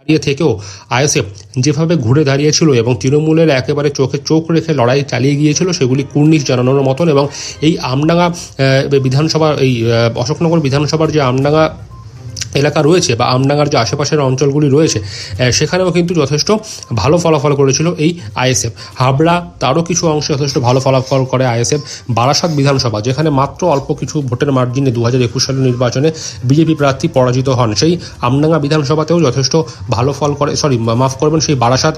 দাঁড়িয়ে থেকেও আইএসএফ যেভাবে ঘুরে দাঁড়িয়েছিল এবং তৃণমূলের একেবারে চোখে চোখ রেখে লড়াই চালিয়ে গিয়েছিল, সেগুলি কুর্নিশ জানানোর মতন এবং এই আমডাঙ্গা বিধানসভা, এই অশোকনগর বিধানসভার যে আমডাঙ্গা এলাকা রয়েছে বা আমডাঙ্গার যে আশেপাশের অঞ্চলগুলি রয়েছে সেখানেও কিন্তু যথেষ্ট ভালো ফলাফল করেছিল এই আইএসএফ। হাবড়া, তারও কিছু অংশে যথেষ্ট ভালো ফলাফল করে আইএসএফ। বারাসাত বিধানসভা, যেখানে মাত্র অল্প কিছু ভোটের মার্জিনে দু হাজার একুশ সালের নির্বাচনে বিজেপি প্রার্থী পরাজিত হন। সেই আমডাঙ্গা বিধানসভাতেও যথেষ্ট ভালো ফল করে সরি মাফ করবেন, সেই বারাসাত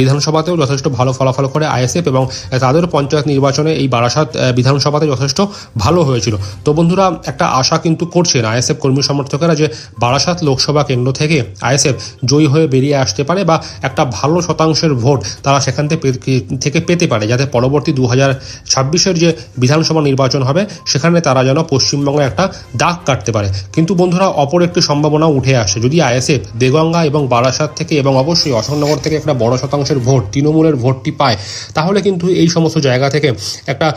বিধানসভাতেও যথেষ্ট ভালো ফলাফল করে আইএসএফ এবং তাদের পঞ্চায়েত নির্বাচনে এই বারাসাত বিধানসভাতে যথেষ্ট ভালো হয়েছিল। তো বন্ধুরা, একটা আশা কিন্তু করছেন আইএসএফ কর্মী সমর্থকেরা যে বারাসাত লোকসভা কেন্দ্র থেকে আইএসএফ জয়ী হয়ে বেরিয়ে আসতে পারে বা একটা ভালো শতাংশের ভোট তারা সেখান থেকে পেতে পারে, যাতে পরবর্তী দু হাজার ছাব্বিশের যে বিধানসভা নির্বাচন হবে, সেখানে তারা যেন পশ্চিমবঙ্গে একটা দাগ কাটতে পারে। কিন্তু বন্ধুরা, অপর একটি সম্ভাবনা উঠে আসে। যদি আইএসএফ দেগঙ্গা এবং বারাসাত থেকে এবং অবশ্যই অশোকনগর থেকে একটা বড় শতাংশের ভোট, তৃণমূলের ভোটটি পায়, তাহলে কিন্তু এই সমস্ত জায়গা থেকে একটা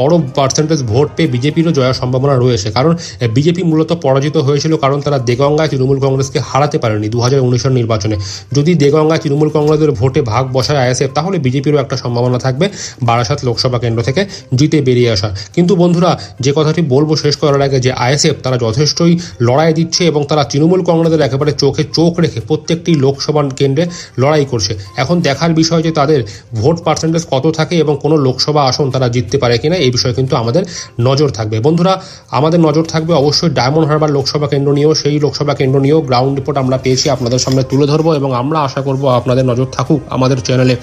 বড় পার্সেন্টেজ ভোট পেয়ে বিজেপিরও জয়ের সম্ভাবনা রয়েছে। কারণ বিজেপি মূলত পরাজিত হয়েছিল কারণ তারা দেগঙ্গায় তৃণমূল কংগ্রেসকে হারাতে পারেনি দু হাজার নির্বাচনে। যদি দেগঙ্গায় তৃণমূল কংগ্রেসের ভোটে ভাগ বসায় আইএসএফ, তাহলে বিজেপিরও একটা সম্ভাবনা থাকবে বারাসাত লোকসভা কেন্দ্র থেকে জিতে বেরিয়ে আসা কিন্তু বন্ধুরা, যে কথাটি বলব শেষ করার আগে যে আইএসএফ তারা যথেষ্টই লড়াই দিচ্ছে এবং তারা তৃণমূল কংগ্রেসের একেবারে চোখে চোখ রেখে প্রত্যেকটি লোকসভা কেন্দ্রে লড়াই করছে। এখন দেখার বিষয় যে তাদের ভোট পার্সেন্টেজ কত থাকে এবং কোনো লোকসভা আসন তারা জিততে পারে কিনা, এই বিষয়ে কিন্তু আমাদের নজর থাকবে। বন্ধুরা, আমাদের নজর থাকবে অবশ্যই ডায়মন্ড হারবার লোকসভা কেন্দ্র নিয়েও, সেই লোকসভা কেন্দ্র নিয়েও গ্রাউন্ড রিপোর্ট আমরা পেয়েছি, আপনাদের সামনে তুলে ধরবো এবং আমরা আশা করব আপনাদের নজর থাকুক আমাদের চ্যানেলে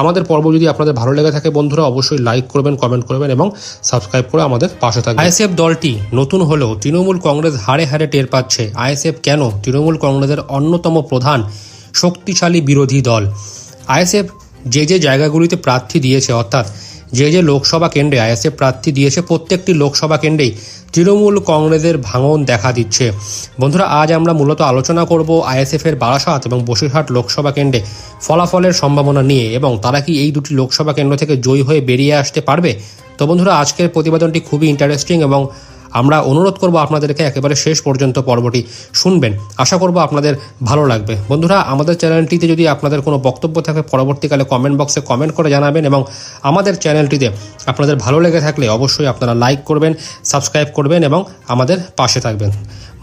আমাদের পর্ব যদি আপনাদের ভালো লেগে থাকে বন্ধুরা, অবশ্যই লাইক করবেন কমেন্ট করবেন এবং সাবস্ক্রাইব করে আমাদের পাশে থাকবেন। আইএসএফ দলটি নতুন হলেও তৃণমূল কংগ্রেস হারে হারে টের পাচ্ছে। আইএসএফ কেন তৃণমূল কংগ্রেসের অন্যতম প্রধান, শক্তিশালী বিরোধী দল? আইএসএফ যে যে জায়গাগুলিতে প্রার্থী দিয়েছে, অর্থাৎ যে যে লোকসভা কেন্দ্রে আইএসএফ প্রার্থী দিয়েছে, প্রত্যেকটি লোকসভা কেন্দ্রেই তৃণমূল কংগ্রেসের ভাঙন দেখা দিচ্ছে। বন্ধুরা, আজ আমরা মূলত আলোচনা করব আইএসএফের বারাসাত এবং বসিরহাট লোকসভা কেন্দ্রে ফলাফলের সম্ভাবনা নিয়ে, এবং তারা কি এই দুটি লোকসভা কেন্দ্র থেকে জয়ী হয়ে বেরিয়ে আসতে পারবে? তো বন্ধুরা, আজকের প্রতিবেদনটি খুবই ইন্টারেস্টিং এবং আমরা অনুরোধ করব আপনাদেরকে একেবারে শেষ পর্যন্ত পর্বটি শুনবেন। আশা করব আপনাদের ভালো লাগবে। বন্ধুরা, আমাদের চ্যানেলটিতে যদি আপনাদের কোনো বক্তব্য থাকে, পরবর্তীকালে কমেন্ট বক্সে কমেন্ট করে জানাবেন এবং আমাদের চ্যানেলটিতে আপনাদের ভালো লেগে থাকলে অবশ্যই আপনারা লাইক করবেন সাবস্ক্রাইব করবেন এবং আমাদের পাশে থাকবেন।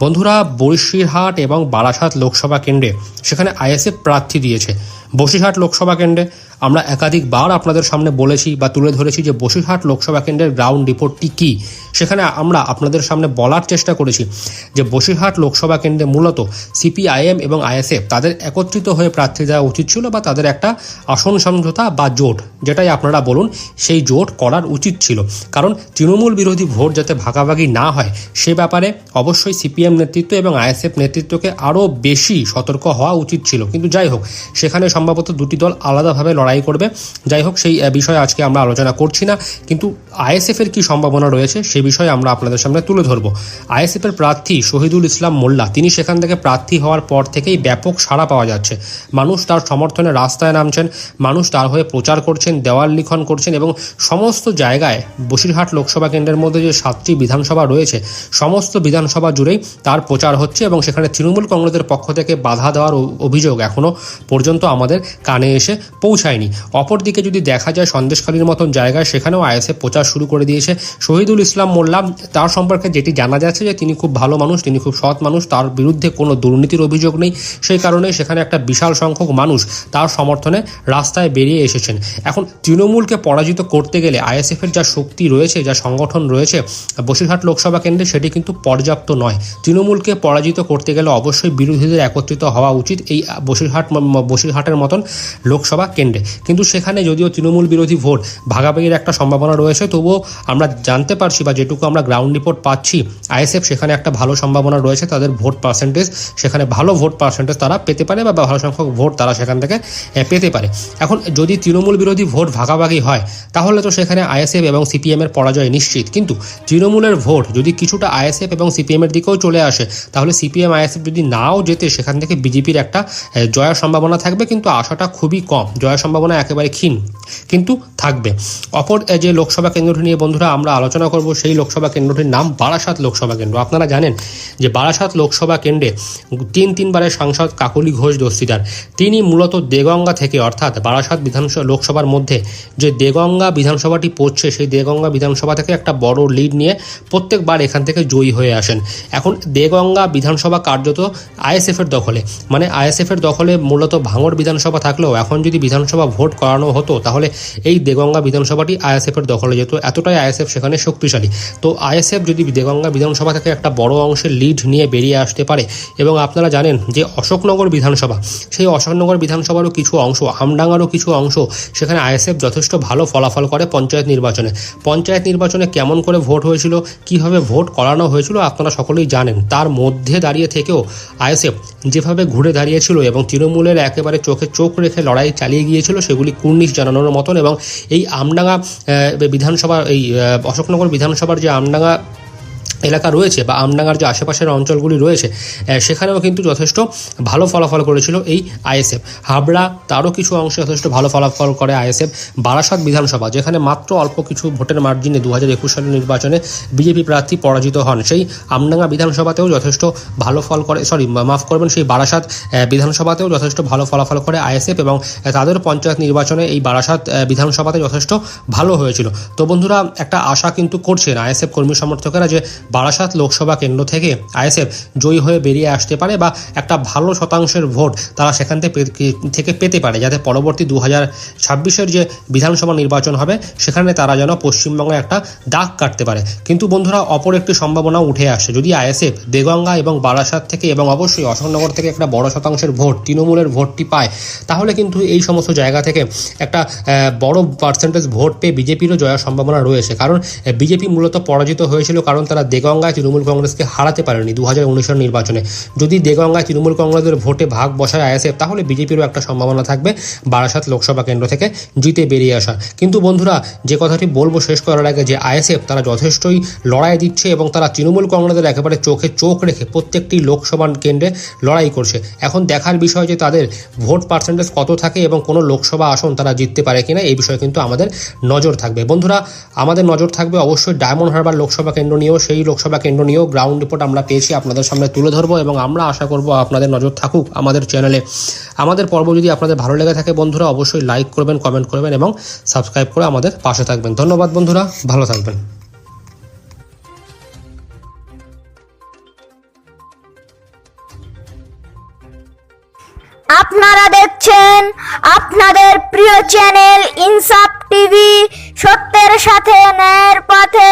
বন্ধুরা, বরিশিরহাট এবং বারাসাত লোকসভা কেন্দ্রে সেখানে আইএসএফ প্রার্থী দিয়েছে। বসিরহাট লোকসভা কেন্দ্রে আমরা একাধিকবার আপনাদের সামনে বলেছি বা তুলে ধরেছি যে বসিরহাট লোকসভা কেন্দ্রের গ্রাউন্ড রিপোর্টটি কী। সেখানে আমরা আপনাদের সামনে বলার চেষ্টা করেছি যে বসিরহাট লোকসভা কেন্দ্রে মূলত সিপিআইএম এবং আইএসএফ তাদের একত্রিত হয়ে প্রার্থী দেওয়া উচিত ছিল বা তাদের একটা আসন সমঝোতা বা জোট, যেটাই আপনারা বলুন, সেই জোট করার উচিত ছিল। কারণ তৃণমূল বিরোধী ভোট যাতে ভাগাভাগি না হয়, সে ব্যাপারে অবশ্যই সিপিএম নেতৃত্ব এবং আইএসএফ নেতৃত্বকে আরও বেশি সতর্ক হওয়া উচিত ছিল। কিন্তু যাই হোক, সেখানে সম্ভবত দুটি দল আলাদাভাবে লড়াই করবে। যাই হোক সেই বিষয়ে আজকে আমরা আলোচনা করছি না। কিন্তু আইএসএফ এর কি সম্ভাবনা রয়েছে, সে বিষয়ে আমরা আপনাদের সামনে তুলে ধরবো। আইএসএফ এর প্রার্থী শহীদুল ইসলাম মোল্লা, তিনি সেখান থেকে প্রার্থী হওয়ার পর থেকেই ব্যাপক সাড়া পাওয়া যাচ্ছে। মানুষ তার সমর্থনে রাস্তায় নামছেন, মানুষ তার হয়ে প্রচার করছেন, দেওয়াল লিখন করছেন এবং সমস্ত জায়গায় বসিরহাট লোকসভা কেন্দ্রের মধ্যে যে সাতটি বিধানসভা রয়েছে, সমস্ত বিধানসভা জুড়েই তার প্রচার হচ্ছে এবং সেখানে তৃণমূল কংগ্রেসের পক্ষ থেকে বাধা দেওয়ার অভিযোগ এখনও পর্যন্ত আমাদের কানে এসে পৌঁছায়নি। অপরদিকে যদি দেখা যায় সন্দেশখালীর মতন জায়গায়, সেখানেও আইএসএফ প্রচার শুরু করে দিয়েছে। শহীদুল ইসলাম মোল্লা, তার সম্পর্কে যেটি জানা যাচ্ছে যে তিনি খুব ভালো মানুষ, তিনি খুব সৎ মানুষ, তার বিরুদ্ধে কোনো দুর্নীতির অভিযোগ নেই। সেই কারণে সেখানে একটা বিশাল সংখ্যক মানুষ তার সমর্থনে রাস্তায় বেরিয়ে এসেছেন। এখন তৃণমূলকে পরাজিত করতে গেলে আইএসএফের যা শক্তি রয়েছে, যা সংগঠন রয়েছে, বসিরহাট লোকসভা কেন্দ্রে সেটি কিন্তু পর্যাপ্ত নয়। তৃণমূলকে পরাজিত করতে গেলে অবশ্যই বিরোধীদের একত্রিত হওয়া উচিত এই বসিরহাট, বসিরহাটের মতন লোকসভা কেন্দ্রে। কিন্তু সেখানে যদিও তৃণমূল বিরোধী ভোট ভাগাভাগির একটা সম্ভাবনা রয়েছে, তবুও আমরা জানতে পারছি বা যেটুকু আমরা গ্রাউন্ড রিপোর্ট পাচ্ছি, আইএসএফ সেখানে একটা ভালো সম্ভাবনা রয়েছে, তাদের ভোট পার্সেন্টেজ সেখানে ভালো ভোট পার্সেন্টেজ তারা পেতে পারে বা ভালো সংখ্যক ভোট তারা সেখান থেকে পেতে পারে। এখন যদি তৃণমূল বিরোধী ভোট ভাগাভাগি হয়, তাহলে তো সেখানে আইএসএফ এবং সিপিএম এর পরাজয় নিশ্চিত। কিন্তু তৃণমূলের ভোট যদি কিছুটা আইএসএফ এবং সিপিএম এর দিকেও চলে আসে, তাহলে সিপিএম, আইএসএফ যদি নাও যেতে সেখান থেকে বিজেপির একটা জয়ের সম্ভাবনা থাকবে, কিন্তু আশাটা খুবই কম। জয়ের সম্ভাবনা একেবারে ক্ষীণ, কিন্তু থাকবে। অপর যে লোকসভা কেন্দ্রটি নিয়ে বন্ধুরা আমরা আলোচনা করব, সেই লোকসভা কেন্দ্রটির নাম বারাসাত লোকসভা কেন্দ্র। আপনারা জানেন যে বারাসাত লোকসভা কেন্দ্রে তিন তিনবারের সাংসদ কাকলি ঘোষ দস্তিদার তিনি মূলত দেগঙ্গা থেকে, অর্থাৎ বারাসাত বিধানসভা লোকসভার মধ্যে যে দেগঙ্গা বিধানসভাটি পড়ছে, সেই দেগঙ্গা বিধানসভা থেকে একটা বড় লিড নিয়ে প্রত্যেকবার এখান থেকে জয়ী হয়ে আসেন। এখন দেগঙ্গা বিধানসভা কার্যত আইএসএফের দখলে। মানে আইএসএফের দখলে মূলত ভাঙড় বিধানসভা থাকলেও এখন যদি বিধানসভা ভোট করানো হতো, তাহলে এই দেগঙ্গা বিধানসভাটি আইএসএফের দখলে যেত। এতটাই আইএসএফ সেখানে শক্তিশালী। তো আইএসএফ যদি দেগঙ্গা বিধানসভা থেকে একটা বড় অংশের লিড নিয়ে বেরিয়ে আসতে পারে, এবং আপনারা জানেন যে অশোকনগর বিধানসভা, সেই অশোকনগর বিধানসভারও কিছু অংশ, আমডাঙ্গারও কিছু অংশ, সেখানে আইএসএফ যথেষ্ট ভালো ফলাফল করে পঞ্চায়েত নির্বাচনে। পঞ্চায়েত নির্বাচনে কেমন করে ভোট হয়েছিল, কীভাবে ভোট করানো হয়েছিল, আপনারা সকলেই জানেন। তার মধ্যে দাঁড়িয়ে থেকেও আইএসএফ যেভাবে ঘুরে দাঁড়িয়েছিল এবং তৃণমূলের একেবারে চোখে চোখ রেখে লড়াই চালিয়ে গিয়েছিল সেগুলি কুর্নিশ জানানোর মতন এবং এই আমডাঙ্গা বিধানসভা এই অশোকনগর বিধানসভার যে আমডাঙ্গা এলাকা রয়েছে বা আমডাঙ্গার যে আশেপাশের অঞ্চলগুলি রয়েছে সেখানেও কিন্তু যথেষ্ট ভালো ফলাফল করেছিল এই আইএসএফ। হাবড়া, তারও কিছু অংশে যথেষ্ট ভালো ফলাফল করে আইএসএফ। বারাসাত বিধানসভা, যেখানে মাত্র অল্প কিছু ভোটের মার্জিনে দু হাজার একুশ সালের নির্বাচনে বিজেপি প্রার্থী পরাজিত হন। সেই আমডাঙ্গা বিধানসভাতেও যথেষ্ট ভালো ফল করে সরি মাফ করবেন, সেই বারাসাত বিধানসভাতেও যথেষ্ট ভালো ফলাফল করে আইএসএফ এবং তাদের পঞ্চায়েত নির্বাচনে এই বারাসাত বিধানসভাতে যথেষ্ট ভালো হয়েছিল। তো বন্ধুরা, একটা আশা কিন্তু করছেন আইএসএফ কর্মী সমর্থকেরা যে বারাসাত লোকসভা কেন্দ্র থেকে আইএসএফ জয়ী হয়ে বেরিয়ে আসতে পারে বা একটা ভালো শতাংশের ভোট তারা সেখান থেকে পেতে পারে, যাতে পরবর্তী দু হাজার ছাব্বিশের যে বিধানসভা নির্বাচন হবে, সেখানে তারা যেন পশ্চিমবঙ্গে একটা দাগ কাটতে পারে। কিন্তু বন্ধুরা, অপর একটি সম্ভাবনা উঠে আসে যদি আইএসএফ দেগঙ্গা এবং বারাসাত থেকে এবং অবশ্যই অশোকনগর থেকে একটা বড় শতাংশের ভোট, তৃণমূলের ভোটটি পায়, তাহলে কিন্তু এই সমস্ত জায়গা থেকে একটা বড় পার্সেন্টেজ ভোট পেয়ে বিজেপিরও জয়ের সম্ভাবনা রয়েছে। কারণ বিজেপি মূলত পরাজিত হয়েছিল কারণ তারা দেগঙ্গায় তৃণমূল কংগ্রেসকে হারাতে পারেনি দু হাজার উনিশের নির্বাচনে। যদি দেগঙ্গায় তৃণমূল কংগ্রেসের ভোটে ভাগ বসায় আইএসএফ, তাহলে বিজেপিরও একটা সম্ভাবনা থাকবে বারাসাত লোকসভা কেন্দ্র থেকে জিতে বেরিয়ে আসা কিন্তু বন্ধুরা, যে কথাটি বলব শেষ করার আগে যে আইএসএফ তারা যথেষ্টই লড়াই দিচ্ছে এবং তারা তৃণমূল কংগ্রেসের একেবারে চোখে চোখ রেখে প্রত্যেকটি লোকসভা কেন্দ্রে লড়াই করছে। এখন দেখার বিষয় যে তাদের ভোট পার্সেন্টেজ কত থাকে এবং কোনো লোকসভা আসন তারা জিততে পারে কিনা, এই বিষয়ে কিন্তু আমাদের নজর থাকবে। বন্ধুরা, আমাদের নজর থাকবে অবশ্যই ডায়মন্ড হারবার লোকসভা কেন্দ্র নিয়েও, সেই লোকসভা কেন্দ্র নিয়েও গ্রাউন্ড রিপোর্ট আমরা পেয়েছি আপনাদের সামনে তুলে ধরবো এবং আমরা আশা করব আপনাদের নজর থাকুক আমাদের চ্যানেলে আমাদের পর্ব যদি আপনাদের ভালো লেগে থাকে বন্ধুরা, অবশ্যই লাইক করবেন কমেন্ট করবেন এবং সাবস্ক্রাইব করে আমাদের পাশে থাকবেন। ধন্যবাদ বন্ধুরা, ভালো থাকবেন। আপনারা দেখছেন আপনাদের প্রিয় চ্যানেল ইনসাফ টিভি, সত্যের সাথে ন্যায়ের পথে।